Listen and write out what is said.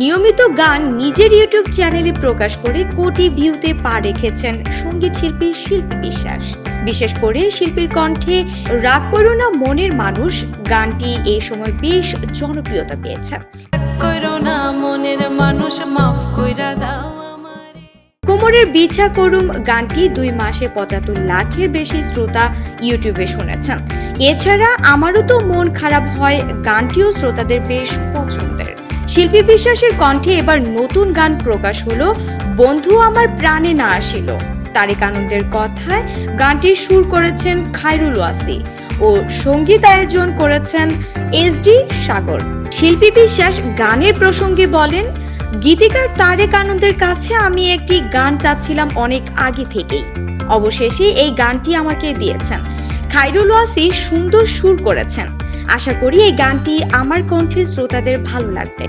নির্মিত গান নিজের ইউটিউব চ্যানেলে প্রকাশ করে কোটি ভিউতে পা রেখেছেন সংগীত শিল্পী শিল্পী বিশ্বাস। বিশেষ করে শিল্পীর কণ্ঠে রাগ করো না মনের মানুষ গানটি এই সময় বেশ জনপ্রিয়তা পেয়েছে। মনের মানুষ মাফ কইরা দাও কোমরের বিছা করুম গানটি দুই মাসে পঁচাত্তর লাখের বেশি শ্রোতা ইউটিউবে শুনেছেন। এছাড়া আমারও তো মন খারাপ হয় গানটিও শ্রোতাদের বেশ পছন্দের। শিল্পী বিশ্বাসের কণ্ঠে এবার নতুন গান প্রকাশ হলো, বন্ধু আমার প্রাণে না আসিল। তারেক আনন্দের কথায় গানটির সুর করেছেন খায়রুল ওয়াসি ও সংগীত আয়োজন করেছেন এস ডি সাগর। শিল্পী বিশ্বাস গানের প্রসঙ্গে বলেন, গীতিকার তারেক আনন্দের কাছে আমি একটি গান চাচ্ছিলাম অনেক আগে থেকেই। অবশেষে এই গানটি আমাকে দিয়েছেন। খাইরুল ওয়াসি সুন্দর সুর করেছেন। আশা করি এই গানটি আমার কণ্ঠে শ্রোতাদের ভালো লাগবে।